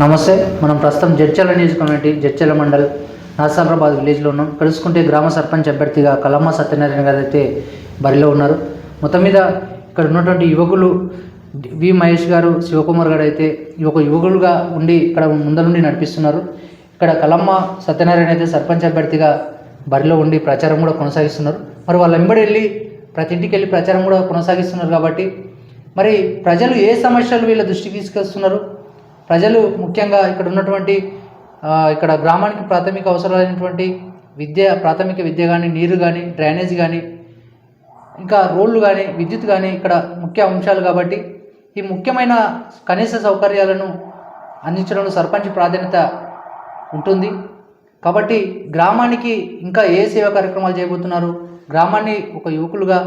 నమస్తే మనం ప్రస్తుతం జడ్చల నియోజక జడ్చల మండల్ నరసారాబాద్ విలేజ్లో ఉన్నాం. కలుసుకుంటే గ్రామ సర్పంచ్ అభ్యర్థిగా కలమ్మ సత్యనారాయణ గారు అయితే బరిలో ఉన్నారు. మొత్తం మీద ఇక్కడ ఉన్నటువంటి యువకులు వి మహేష్ గారు శివకుమార్ గారు అయితే ఒక యువకులుగా ఉండి ఇక్కడ ముందర నుండి నడిపిస్తున్నారు. ఇక్కడ కలమ్మ సత్యనారాయణ అయితే సర్పంచ్ అభ్యర్థిగా బరిలో ఉండి ప్రచారం కూడా కొనసాగిస్తున్నారు. మరి వాళ్ళ వెంబడి వెళ్ళి ప్రతి ఇంటికి వెళ్ళి ప్రచారం కూడా కొనసాగిస్తున్నారు కాబట్టి మరి ప్రజలు ఏ సమస్యలు వీళ్ళ దృష్టికి తీసుకొస్తున్నారు? ప్రజలు ముఖ్యంగా ఇక్కడ ఉన్నటువంటి ఇక్కడ గ్రామానికి ప్రాథమిక అవసరాలైనటువంటి విద్య ప్రాథమిక విద్య కానీ నీరు కానీ డ్రైనేజ్ కానీ ఇంకా రోడ్లు కానీ విద్యుత్ కానీ ఇక్కడ ముఖ్య అంశాలు కాబట్టి ఈ ముఖ్యమైన కనీస సౌకర్యాలను అందించడంలో సర్పంచ్ ప్రాధాన్యత ఉంటుంది. కాబట్టి గ్రామానికి ఇంకా ఏ సేవా కార్యక్రమాలు చేయబోతున్నారు? గ్రామాన్ని ఒక యువకులుగా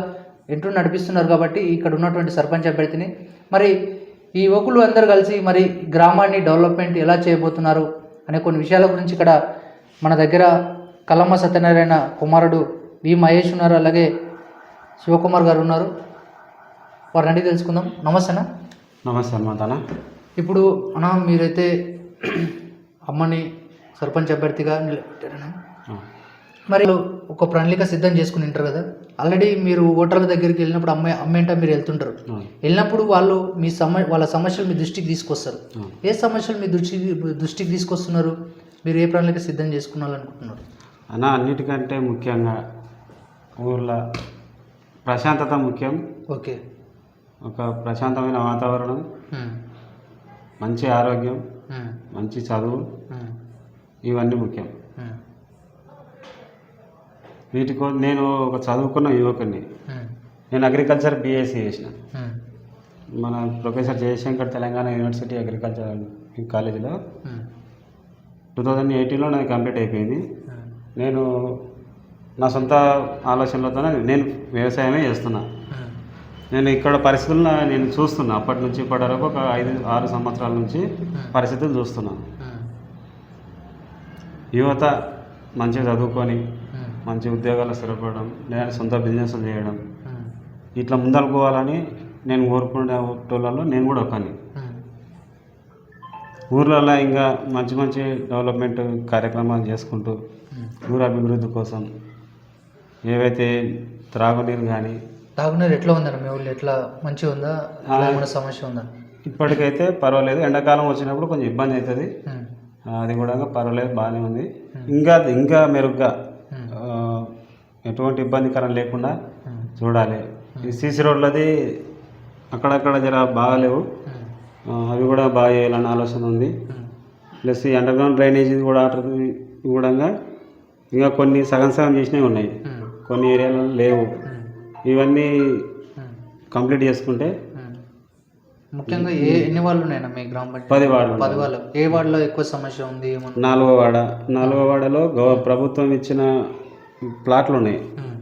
ఎంటూ నడిపిస్తున్నారు కాబట్టి ఇక్కడ ఉన్నటువంటి సర్పంచ్ అభ్యర్థిని. మరి ఈ యువకులు అందరూ కలిసి మరి గ్రామాన్ని డెవలప్మెంట్ ఎలా చేయబోతున్నారు అనే కొన్ని విషయాల గురించి ఇక్కడ మన దగ్గర కలమ్మ సత్యనారాయణ కుమారుడు వి మహేష్ ఉన్నారు. అలాగే శివకుమార్ గారు ఉన్నారు. వారిని అడిగి తెలుసుకుందాం. నమస్తేనా నమస్తే హనుమంతన ఇప్పుడు అన్న మీరైతే అమ్మని సర్పంచ్ అభ్యర్థిగా నిలబెట్టారన్న. మరి ఒక ప్రణాళిక సిద్ధం చేసుకుని ఉంటారు కదా. ఆల్రెడీ మీరు ఓటర్ల దగ్గరికి వెళ్ళినప్పుడు అమ్మాయి అమ్మేంట మీరు వెళ్తుంటారు. వెళ్ళినప్పుడు వాళ్ళు మీ సమ వాళ్ళ సమస్యలు మీ దృష్టికి తీసుకొస్తారు. ఏ సమస్యలు మీ దృష్టికి దృష్టికి తీసుకొస్తున్నారు? మీరు ఏ ప్రణాళిక సిద్ధం చేసుకున్నారనుకుంటున్నారు? అన్న అన్నిటికంటే ముఖ్యంగా ఊర్లో ప్రశాంతత ముఖ్యం. ఓకే. ఒక ప్రశాంతమైన వాతావరణం. మంచి ఆరోగ్యం. మంచి చదువు. ఇవన్నీ ముఖ్యం. ఉమ్, వీటికో నేను ఒక చదువుకున్న యువకుని నేను అగ్రికల్చర్ బీఎస్సీ చేసిన. మన professor Jayashankar Telangana university agriculture కాలేజీలో. టూ థౌజండ్ ఎయిటీన్లో నాది కంప్లీట్ అయిపోయింది. నేను నా సొంత ఆలోచనలతోనే నేను వ్యవసాయమే చేస్తున్నా. నేను ఇక్కడ పరిస్థితులను నేను చూస్తున్నా. అప్పటి నుంచి ఇప్పటి వరకు ఒక ఐదు ఆరు సంవత్సరాల నుంచి పరిస్థితులు చూస్తున్నా. ఉమ్, యువత మంచిగా చదువుకొని మంచి ఉద్యోగాలు స్థిరపడడం లేదా సొంత బిజినెస్లు చేయడం. ఇట్లా ముందలుకోవాలని నేను కోరుకునే వాళ్ళలో నేను కూడా ఒకని ఊర్లలో ఇంకా మంచి మంచి డెవలప్మెంట్ కార్యక్రమాలు చేసుకుంటూ. ఊరు అభివృద్ధి కోసం ఏవైతే త్రాగునీరు కానీ తాగునీరు ఎట్లా ఉందన్న మీ ఊళ్ళో ఎట్లా? మంచిగా ఉందా. ఏమైనా సమస్య ఉందా? ఇప్పటికైతే పర్వాలేదు. ఎండాకాలం వచ్చినప్పుడు కొంచెం ఇబ్బంది అవుతుంది. అది కూడా పర్వాలేదు. బాగానే ఉంది. ఇంకా ఇంకా మెరుగ్గా ఎటువంటి ఇబ్బందికరం లేకుండా చూడాలి. ఈ సీసీ రోడ్లది అక్కడక్కడ జర బాగాలేవు. అవి కూడా బాగా చేయాలన్న ఆలోచన ఉంది. ప్లస్ ఈ అండర్గ్రౌండ్ డ్రైనేజ్ కూడా కూడా ఇంకా కొన్ని సగం సగం చేసినవి ఉన్నాయి. కొన్ని ఏరియాలలో లేవు. ఇవన్నీ కంప్లీట్ చేసుకుంటే. ముఖ్యంగా ఏ ఎన్ని వాళ్ళు ఉన్నాయన్న మీ గ్రామ పంచాయతీ? పది వార్డులు. పది వాళ్ళు ఏ వార్డులో ఎక్కువ సమస్య ఉంది నాలుగో వాడ. నాలుగో వాడలో గవ ప్రభుత్వం ఇచ్చిన ప్లాట్లు ఉన్నాయి ఉమ్,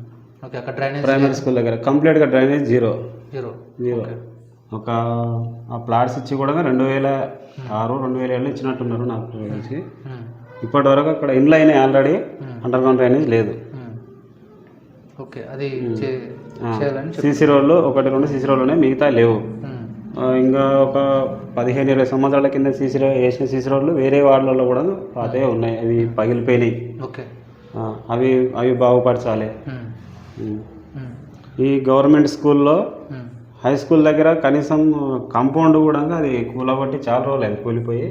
ఓకే అక్కడ డ్రైనేజ్ ప్రైమరీ స్కూల్ దగ్గర. కంప్లీట్గా డ్రైనేజ్ జీరో. జీరో. జీరో. ఒక ఆ ప్లాట్స్ ఇచ్చి కూడా రెండు వేల ఆరు రెండు వేల ఏళ్ళు ఇచ్చినట్టున్నారు నాకు తెలిసి. ఇప్పటి వరకు అక్కడ ఇండ్లు అయినాయి ఆల్రెడీ. అండర్ గ్రౌండ్ డ్రైనేజ్ లేదు. ఓకే అది సీసీ రోడ్లు ఒకటి రెండు సీసీ రోడ్లు ఉన్నాయి మిగతా లేవు. ఇంకా ఒక పదిహేను ఇరవై సంవత్సరాల కింద సీసీ వేసిన సీసీ రోడ్లు వేరే వార్డులలో కూడా పాతే ఉన్నాయి. అవి పగిలిపోయినాయి. ఓకే. అవి అవి బాగుపరచాలి. ఉమ్, ఉమ్. ఉమ్, ఈ గవర్నమెంట్ స్కూల్లో హై స్కూల్ దగ్గర కనీసం కాంపౌండ్ కూడా అది కూలగొట్టి చాలా రోజులు అది కూలిపోయి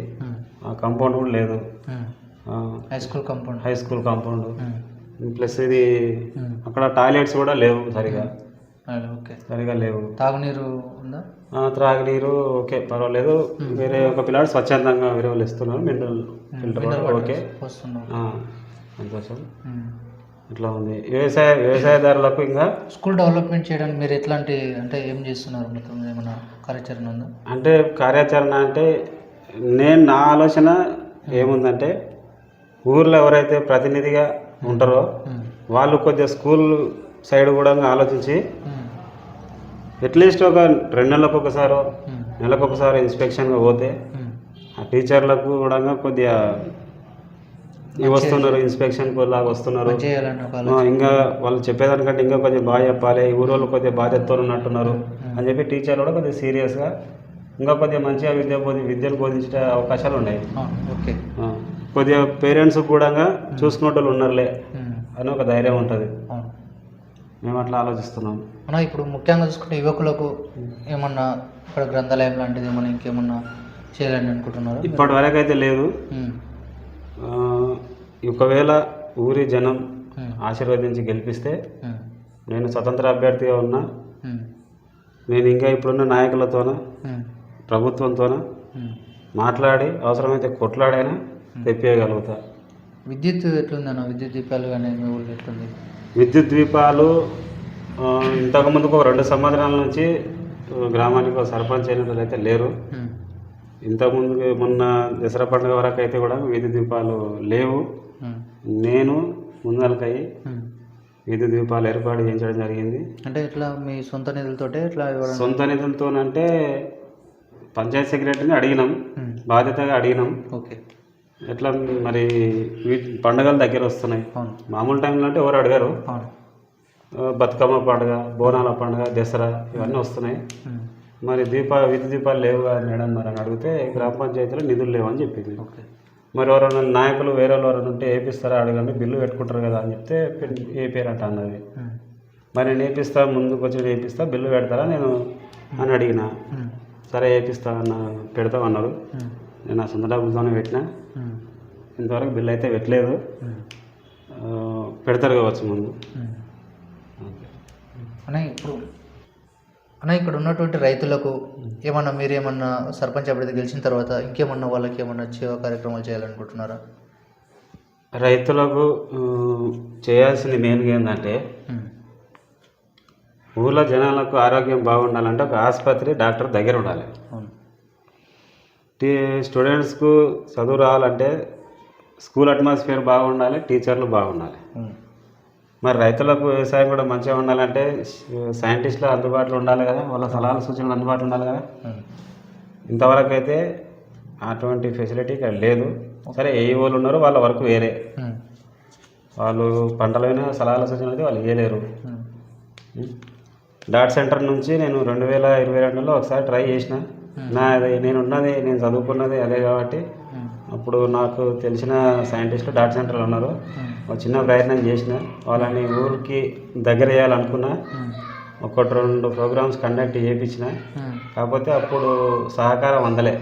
ఆ కాంపౌండ్ కూడా లేదు. High school compound high school compound plus ఇది. అక్కడ టాయిలెట్స్ కూడా లేవు సరిగా. ఓకే. సరిగా లేవు. తాగునీరు ఉందా? త్రాగునీరు ఓకే పర్వాలేదు. వేరే ఒక పిల్లాడు స్వచ్ఛందంగా వేరే వాళ్ళు ఇస్తున్నారు మినరల్ ఫిల్టర్ ఓకే. సంతోషం. ఇట్లా ఉంది. వ్యవసాయ వ్యవసాయదారులకు ఇంకా స్కూల్ డెవలప్మెంట్ చేయడానికి మీరు ఎట్లాంటి అంటే ఏం చేస్తున్నారు మొత్తం ఏమైనా కార్యాచరణ ఉందా? అంటే కార్యాచరణ అంటే నేను నా ఆలోచన ఏముందంటే ఊర్లో ఎవరైతే ప్రతినిధిగా ఉంటారో వాళ్ళు కొద్దిగా స్కూల్ సైడ్ కూడా ఆలోచించి అట్లీస్ట్ ఒక రెండు నెలలకు ఒకసారి నెలకు ఒకసారి ఇన్స్పెక్షన్గా పోతే ఆ టీచర్లకు కూడా కొద్దిగా వస్తున్నారు ఇన్స్పెక్షన్ లాగా వస్తున్నారు. ఇంకా వాళ్ళు చెప్పేదానికంటే ఇంకా కొంచెం బాగా చెప్పాలి ఈ ఊరోళ్ళు కొద్దిగా బాధ్యతతో ఉన్నట్టున్నారు అని చెప్పి టీచర్లు కూడా కొద్దిగా సీరియస్గా ఇంకా కొద్దిగా మంచిగా విద్య బోధి విద్యను బోధించే అవకాశాలు ఉన్నాయి. ఓకే. కొద్దిగా పేరెంట్స్ కూడా చూసుకునే వాళ్ళు ఉన్నారులే అని ఒక ధైర్యం ఉంటుంది. మేము అట్లా ఆలోచిస్తున్నాం. అన్న ఇప్పుడు ముఖ్యంగా చూసుకుంటే యువకులకు ఏమన్నా ఇక్కడ గ్రంథాలయం లాంటిది ఏమన్నా ఇంకేమన్నా చేయాలని అనుకుంటున్నారా? ఇప్పటి వరకు అయితే లేదు. ఒకవేళ ఊరి జనం ఆశీర్వదించి గెలిపిస్తే నేను స్వతంత్ర అభ్యర్థిగా ఉన్నా. నేను ఇంకా ఇప్పుడున్న నాయకులతోన ప్రభుత్వంతోన. మాట్లాడి అవసరమైతే కొట్లాడైనా తెప్పేయగలుగుతా. విద్యుత్ ఎట్లుందన్న? విద్యుత్ దీపాలు కానీ మీ ఊళ్ళో ఎట్లుంది? విద్యుత్ దీపాలు ఇంతకుముందుకు ఒక రెండు సంవత్సరాల నుంచి గ్రామానికి ఒక సర్పంచ్ అయిన అయితే లేరు. ఇంతకుముందు మొన్న దసరా పండుగ వరకు అయితే కూడా విద్యుత్ దీపాలు లేవు. నేను ముందలకయ్యి. విద్యుత్ దీపాలు ఏర్పాటు చేయించడం జరిగింది. అంటే ఎట్లా మీ సొంత నిధులతోటే ఎట్లా ఇవ్వడం? సొంత నిధులతోనంటే పంచాయత్ సెక్రటరీని అడిగినాం. బాధ్యతగా అడిగినాం. ఓకే. ఎట్లా మరి పండుగలు దగ్గర వస్తున్నాయి. మామూలు టైంలో అంటే ఎవరు అడగారు. బతుకమ్మ పండుగ బోనాల పండుగ దసరా ఇవన్నీ వస్తున్నాయి. మరి దీపా విద్యుత్ దీపాలు లేవు కదా మేడం మరి అని అడిగితే గ్రామ పంచాయతీలో నిధులు లేవు అని చెప్పింది. ఓకే. మరి ఎవరైనా నాయకులు వేరే వాళ్ళు ఎవరైనా ఉంటే వేపిస్తారా అడగండి బిల్లు పెట్టుకుంటారు కదా అని చెప్తే ఏ పేరు అంట అన్నది మరి నేను వేపిస్తా ముందుకు వచ్చి వేపిస్తా బిల్లు పెడతారా నేను అని అడిగిన. సరే వేపిస్తా అన్న పెడతామన్నారు ఉమ్, నేను నా సొంత డబ్బులతోనే పెట్టిన. ఇంతవరకు బిల్లు అయితే పెట్టలేదు. ఆ, పెడతారు కావచ్చు ముందు. ఇప్పుడు అన్న ఇక్కడ ఉన్నటువంటి రైతులకు ఏమన్నా మీరు ఏమన్నా సర్పంచ్ అభ్యర్థి గెలిచిన తర్వాత ఇంకేమన్నా వాళ్ళకి ఏమన్నా సేవా కార్యక్రమాలు చేయాలనుకుంటున్నారా? రైతులకు చేయాల్సింది మెయిన్గా ఏంటంటే ఊళ్ళో జనాలకు ఆరోగ్యం బాగుండాలంటే ఒక ఆసుపత్రి డాక్టర్ దగ్గర ఉండాలి. టీ స్టూడెంట్స్కు చదువు రావాలంటే స్కూల్ అట్మాస్ఫియర్ బాగుండాలి టీచర్లు బాగుండాలి. మరి రైతులకు వ్యవసాయం కూడా మంచిగా ఉండాలంటే సైంటిస్టులు అందుబాటులో ఉండాలి కదా వాళ్ళ సలహాలు సూచనలు అందుబాటులో ఉండాలి కదా. ఇంతవరకు అయితే అటువంటి ఫెసిలిటీ ఇక్కడ లేదు. సరే ఏ వాళ్ళు ఉన్నారో వాళ్ళ వరకు వేరే. వాళ్ళు పంటలైన సలహాల సూచనలు అయితే వాళ్ళు ఇవ్వలేరు డాట్ సెంటర్ నుంచి నేను రెండు వేల ఇరవై రెండులో ఒకసారి ట్రై చేసిన. నా అది నేను ఉన్నది నేను చదువుకున్నది అదే కాబట్టి అప్పుడు నాకు తెలిసిన సైంటిస్టులు డాట్ సెంటర్లో ఉన్నారు. ఒక చిన్న ప్రయత్నం చేసిన. వాళ్ళని ఊరికి దగ్గర చేయాలనుకున్నా ఉమ్, ఒకటి రెండు ప్రోగ్రామ్స్ కండక్ట్ చేయించిన. కాకపోతే అప్పుడు సహకారం అందలే.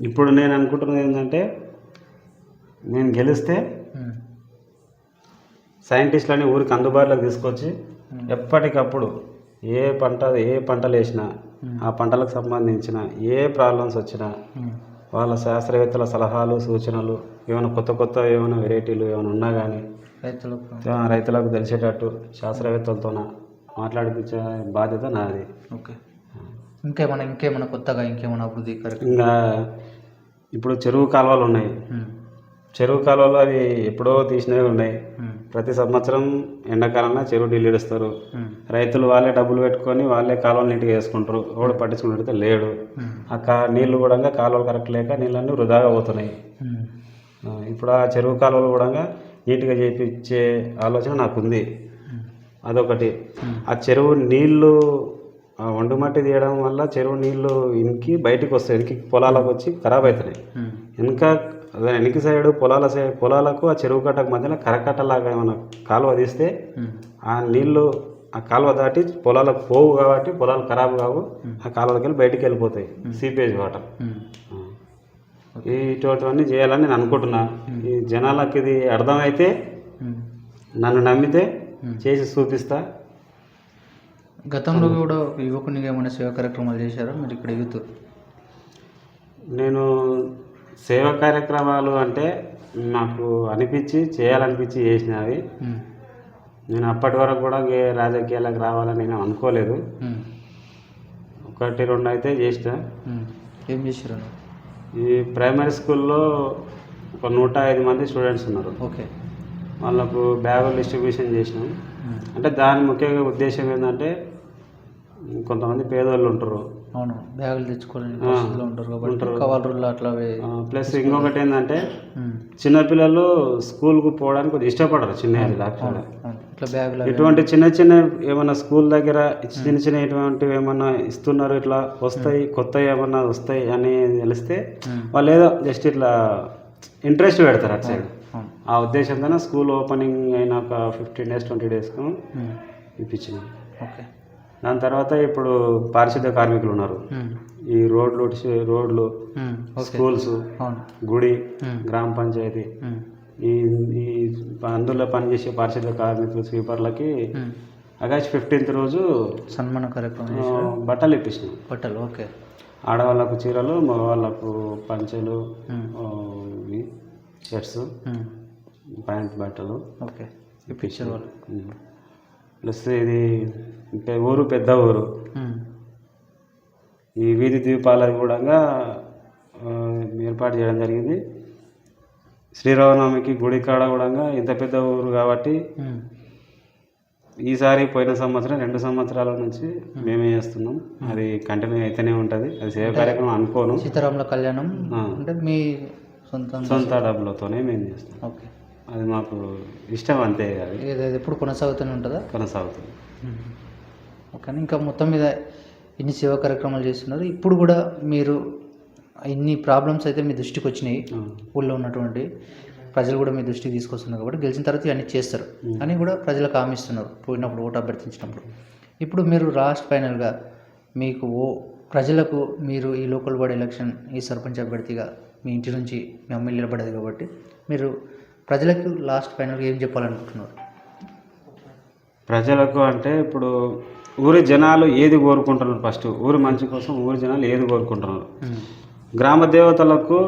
ఇప్పుడు నేను అనుకుంటున్నది ఏంటంటే నేను గెలిస్తే సైంటిస్టులని ఊరికి అందుబాటులోకి తీసుకొచ్చి. ఎప్పటికప్పుడు ఏ పంట ఏ పంటలు వేసినా ఆ. పంటలకు సంబంధించిన ఏ ప్రాబ్లమ్స్ వచ్చినా వాళ్ళ శాస్త్రవేత్తల సలహాలు సూచనలు ఏమైనా కొత్త కొత్త ఏమైనా వెరైటీలు ఏమైనా ఉన్నా కానీ రైతులకు. రైతులకు తెలిసేటట్టు శాస్త్రవేత్తలతో మాట్లాడిపించే బాధ్యత నాది. ఓకే. ఇంకేమన్నా ఇంకేమన్నా కొత్తగా ఇంకేమన్నా అభివృద్ధి ఇంకా ఇప్పుడు చెరువు కాలువలు ఉన్నాయి. చెరువు కాలువలు అవి ఎప్పుడో తీసినవి ఉన్నాయి. ప్రతి సంవత్సరం ఎండాకాలంలో చెరువు నీళ్ళు ఇడుస్తారు. రైతులు వాళ్ళే డబ్బులు పెట్టుకొని వాళ్ళే కాలువలు నీట్గా వేసుకుంటారు ఎవడు పట్టించుకున్నట్టు లేడు. ఆ కా నీళ్ళు కూడా కాలువలు కరెక్ట్ లేక నీళ్ళన్నీ వృధాగా పోతున్నాయి. ఇప్పుడు ఆ చెరువు కాలువలు కూడా నీట్గా చేయించే ఆలోచన నాకుంది. అదొకటి. ఆ చెరువు నీళ్ళు ఆ ఒండు మట్టి తీయడం వల్ల చెరువు నీళ్ళు ఇంకి బయటికి వస్తాయి. ఇంకి పొలాలకు వచ్చి ఖరాబ్ అవుతున్నాయి. ఉమ్, అదే వెనక సైడ్ పొలాల సైడ్ పొలాలకు ఆ చెరువు కట్టకు మధ్యన కరకట్టలాగా ఏమైనా కాలువ తీస్తే ఆ నీళ్ళు ఆ కాలువ దాటి పొలాలకు పోవు కాబట్టి పొలాలు ఖరాబ్ కావు ఆ కాలువలకి వెళ్ళి బయటికి వెళ్ళిపోతాయి సీపేజ్ వాటర్. ఇటువంటివన్నీ చేయాలని నేను అనుకుంటున్నా. ఈ జనాలకు ఇది అర్థమైతే. నన్ను నమ్మితే చేసి చూపిస్తా. గతంలో కూడా యువకునికి ఏమైనా సేవా కార్యక్రమాలు చేశారా? మీరు ఇక్కడ యూత్ నేను సేవా కార్యక్రమాలు అంటే నాకు అనిపించి చేయాలనిపించి చేసినవి. నేను అప్పటి వరకు కూడా రాజకీయాలకు రావాలని నేను అనుకోలేదు. ఒకటి రెండు అయితే చేసిన. ఏం చేశారు? ఈ ప్రైమరీ స్కూల్లో ఒక నూట ఐదు మంది స్టూడెంట్స్ ఉన్నారు. ఓకే. వాళ్ళకు బ్యాగులు డిస్ట్రిబ్యూషన్ చేసినాం. అంటే దాని ముఖ్యంగా ఉద్దేశం ఏంటంటే కొంతమంది పేదోళ్ళు ఉంటారు. అవును బ్యాగులు తెచ్చుకోవాలని పరిస్థితిలో ఉంటారు కాబట్టి. కవర్లు అట్లా ప్లస్ ఇంకొకటి ఏంటంటే చిన్నపిల్లలు స్కూల్కు పోవడానికి కొద్దిగా ఇష్టపడరు చిన్న యాక్చువల్గా. ఇటువంటి చిన్న చిన్న ఏమన్నా స్కూల్ దగ్గర చిన్న చిన్న ఇటువంటివి ఏమన్నా ఇస్తున్నారు ఇట్లా వస్తాయి కొత్త ఏమన్నా వస్తాయి అని తెలిస్తే. వాళ్ళు ఏదో జస్ట్ ఇట్లా ఇంట్రెస్ట్ పెడతారు అటు సైడ్. ఆ ఉద్దేశంతోనే స్కూల్ ఓపెనింగ్ అయిన ఒక ఫిఫ్టీన్ డేస్ ట్వంటీ డేస్కు. ఇప్పించినాం ఓకే దాని తర్వాత ఇప్పుడు పారిశుద్ధ కార్మికులు ఉన్నారు. ఈ రోడ్లు రోడ్లు స్కూల్స్ గుడి. గ్రామ పంచాయతీ. ఈ ఈ అందులో పనిచేసే పారిశుద్ధ కార్మికులు స్వీపర్లకి. ఆగస్ట్ ఫిఫ్టీన్త్ రోజు సన్మాన కార్యక్రమం బట్టలు ఇప్పించినాం బట్టలు ఓకే ఆడవాళ్ళకు చీరలు మగవాళ్ళకు పంచెలు షర్ట్స్. ప్యాంట్ బట్టలు ఓకే ఇప్పించారు వాళ్ళు. ప్లస్ ఇది ఊరు పెద్ద ఊరు. ఈ వీధి దీపాలకు కూడా ఏర్పాటు చేయడం జరిగింది. శ్రీరామనవమికి గుడి కాడ కూడా ఇంత పెద్ద ఊరు కాబట్టి. ఈసారి పోయిన సంవత్సరం రెండు సంవత్సరాల నుంచి మేమే. చేస్తున్నాం. అది కంటిన్యూ అయితేనే ఉంటుంది. అది సేవ కార్యక్రమం అనుకోను. సీతారాముల కళ్యాణం. అంటే మీ సొంతంగా సొంత డబ్బులతోనే మేము చేస్తాం ఓకే. అది మాకు ఇష్టం అంతే అది. ఇది ఇది ఎప్పుడు కొనసాగుతూనే ఉంటుందా? కొనసాగుతుంది. కానీ ఇంకా మొత్తం మీద ఇన్ని సేవా కార్యక్రమాలు చేస్తున్నారు. ఇప్పుడు కూడా మీరు ఇన్ని ప్రాబ్లమ్స్ అయితే మీ దృష్టికి వచ్చినాయి. ఊళ్ళో ఉన్నటువంటి ప్రజలు కూడా మీ దృష్టికి తీసుకొస్తున్నారు కాబట్టి గెలిచిన తర్వాత ఇవన్నీ చేస్తారు. అని కూడా ప్రజలకు హామీ ఇస్తున్నారు పోయినప్పుడు ఓటు అభ్యర్థించినప్పుడు. ఇప్పుడు మీరు లాస్ట్ ఫైనల్గా మీకు ఓ ప్రజలకు మీరు ఈ లోకల్ బాడీ ఎలక్షన్ ఈ సర్పంచ్ అభ్యర్థిగా మీ ఇంటి నుంచి మీ అమ్మాయి నిలబడేది కాబట్టి మీరు ప్రజలకు లాస్ట్ ఫైనల్గా ఏం చెప్పాలనుకుంటున్నారు ప్రజలకు అంటే ఇప్పుడు ఊరి జనాలు ఏది కోరుకుంటున్నారు ఫస్ట్ ఊరి మంచి కోసం ఊరి జనాలు ఏది కోరుకుంటున్నారు. గ్రామ దేవతలకు.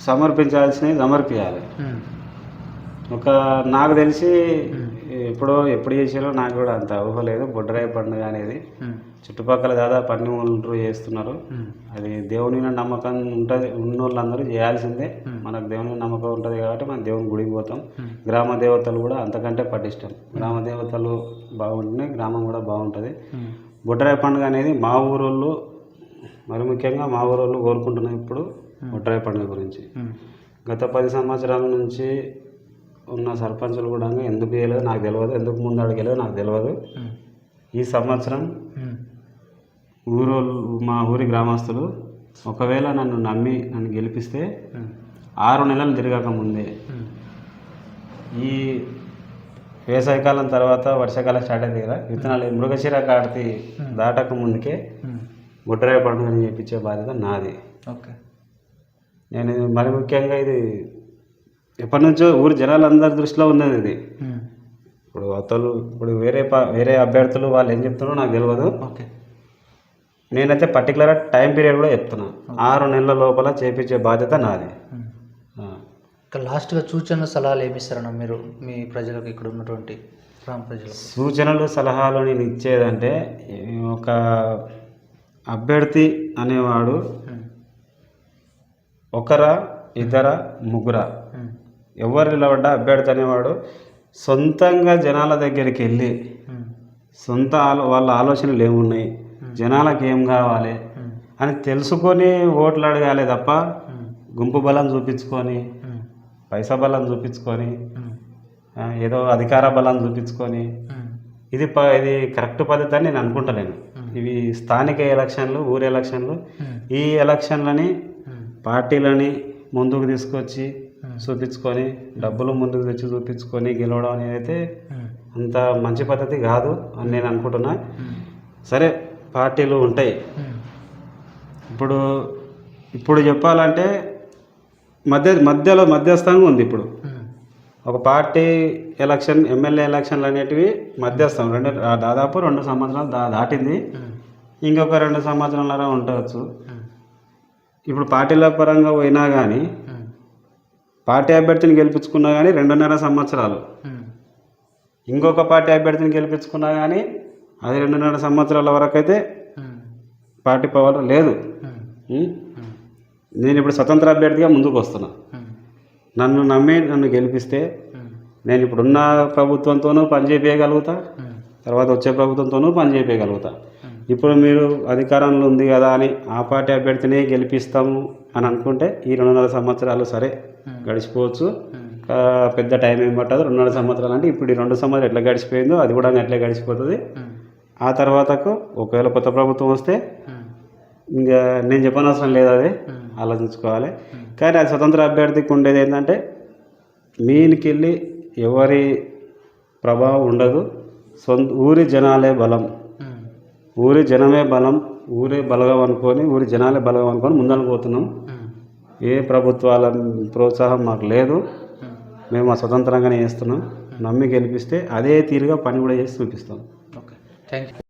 సమర్పించాల్సినవి సమర్పించాలి. ఒక నాకు తెలిసి ఎప్పుడో ఎప్పుడు చేసారో నాకు కూడా అంత ఊహ లేదు బొడ్రాయి పండుగ అనేది. చుట్టుపక్కల దాదాపు అన్ని ఊళ్ళు చేస్తున్నారు. అది దేవుని నమ్మకం ఉంటుంది ఉన్న వాళ్ళందరూ చేయాల్సిందే. మనకు దేవుని నమ్మకం ఉంటుంది కాబట్టి మనం దేవుని గుడికి పోతాం. గ్రామ దేవతలు కూడా అంతకంటే పటిష్టం గ్రామ దేవతలు బాగుంటేనే గ్రామం కూడా బాగుంటుంది. బొడ్రాయి పండుగ అనేది మా ఊరోళ్ళు మరి ముఖ్యంగా మా ఊరోళ్ళు కోరుకుంటున్నాం ఇప్పుడు బొడ్రాయి పండుగ గురించి. గత పది సంవత్సరాల నుంచి ఉన్న సర్పంచులు కూడా ఎందుకు చేయలేదు నాకు తెలియదు ఎందుకు ముందు అడగలేదు నాకు తెలియదు. ఈ సంవత్సరం. ఊరోళ్ళు మా ఊరి గ్రామస్తులు ఒకవేళ నన్ను నమ్మి నన్ను గెలిపిస్తే. ఆరు నెలలు తిరగక ముందే. ఈ వేసవికాలం తర్వాత వర్షాకాలం స్టార్ట్ అయింది కదా విత్తనాలు మృగశిర కార్తి దాటక ముందుకే ఉమ్. బుడ్రాయి పండుగని చేయించే బాధ్యత నాది ఓకే నేను మరి ముఖ్యంగా ఇది ఎప్పటి నుంచో ఊరి జనాలందరి దృష్టిలో ఉన్నది ఇది. ఇప్పుడు అతలు ఇప్పుడు వేరే వేరే అభ్యర్థులు వాళ్ళు ఏం చెప్తున్నారో నాకు తెలియదు ఓకే. నేనైతే పర్టికులర్ టైం పీరియడ్ కూడా చెప్తున్నా. ఆరు నెలల లోపల చేపించే బాధ్యత నాది. లాస్ట్గా సూచన సలహాలు ఏమి ఇస్తారన్న మీరు మీ ప్రజలకు ఇక్కడ ఉన్నటువంటి గ్రామ సూచనలు సలహాలు నేను ఇచ్చేదంటే ఒక అభ్యర్థి అనేవాడు. ఒకరా ఇద్దర ముగ్గురా. ఎవరు నిలబడ్డా అభ్యర్థి అనేవాడు సొంతంగా జనాల దగ్గరికి వెళ్ళి. సొంత ఆలో వాళ్ళ ఆలోచనలు ఏమున్నాయి జనాలకు ఏం కావాలి. అని తెలుసుకొని ఓట్లు అడగాలి తప్ప. గుంపు బలం చూపించుకొని. పైసా బలం చూపించుకొని ఏదో అధికార బలం చూపించుకొని. ఇది ప ఇది కరెక్ట్ పద్ధతి అని నేను అనుకుంటలేను ఇవి స్థానిక ఎలక్షన్లు ఊరి ఎలక్షన్లు. ఈ ఎలక్షన్లని. పార్టీలని ముందుకు తీసుకొచ్చి. చూపించుకొని డబ్బులు ముందుకు తెచ్చి చూపించుకొని గెలవడం అనేది అయితే అంత మంచి పద్ధతి కాదు అని నేను అనుకుంటున్నా. సరే పార్టీలు ఉంటాయి. ఇప్పుడు ఇప్పుడు చెప్పాలంటే మధ్య మధ్యలో మధ్యస్థంగా ఉంది ఇప్పుడు. ఒక పార్టీ ఎలక్షన్ ఎమ్మెల్యే ఎలక్షన్లు అనేటివి మధ్యస్థం. రెండు దాదాపు రెండు సంవత్సరాలు దా దాటింది. ఇంకొక రెండు సంవత్సరాల ఉండవచ్చు. ఇప్పుడు పార్టీల పరంగా పోయినా కానీ పార్టీ అభ్యర్థిని గెలిపించుకున్నా కానీ రెండున్నర సంవత్సరాలు. ఇంకొక పార్టీ అభ్యర్థిని గెలిపించుకున్నా కానీ అది రెండున్నర సంవత్సరాల వరకు అయితే. పార్టీ పవర్ లేదు. నేను ఇప్పుడు స్వతంత్ర అభ్యర్థిగా ముందుకు వస్తున్నా. నన్ను నమ్మి నన్ను గెలిపిస్తే. నేను ఇప్పుడున్న ప్రభుత్వంతోనూ పనిచేయగలుగుతా. తర్వాత వచ్చే ప్రభుత్వంతోనూ పనిచేయగలుగుతా. ఇప్పుడు మీరు అధికారంలో ఉంది కదా అని ఆ పార్టీ అభ్యర్థినే గెలిపిస్తాము అని అనుకుంటే ఈ రెండున్నర సంవత్సరాలు సరే. గడిచిపోవచ్చు. పెద్ద టైం ఏం పట్టదు. రెండున్నర సంవత్సరాలు అంటే ఇప్పుడు ఈ రెండు సంవత్సరాలు ఎట్లా గడిచిపోయిందో అది కూడా ఎట్లా గడిచిపోతుంది. ఆ తర్వాతకు ఒకవేళ కొత్త ప్రభుత్వం వస్తే ఇంకా నేను చెప్పనవసరం లేదు అది. ఆలోచించుకోవాలి. కానీ అది స్వతంత్ర అభ్యర్థికి ఉండేది ఏంటంటే మీనికి వెళ్ళి ఎవరి ప్రభావం ఉండదు. సొంత ఊరి జనాలే బలం. ఊరి జనమే బలం. ఊరే బలగం అనుకొని ఊరి జనాలే బలగం అనుకొని ముందరకు పోతున్నాం. ఏ ప్రభుత్వాల ప్రోత్సాహం మాకు లేదు. మేము ఆ స్వతంత్రంగానే చేస్తున్నాం. నమ్మి గెలిపిస్తే అదే తీరుగా పని కూడా చేసి చూపిస్తాం. ఓకే. Thank you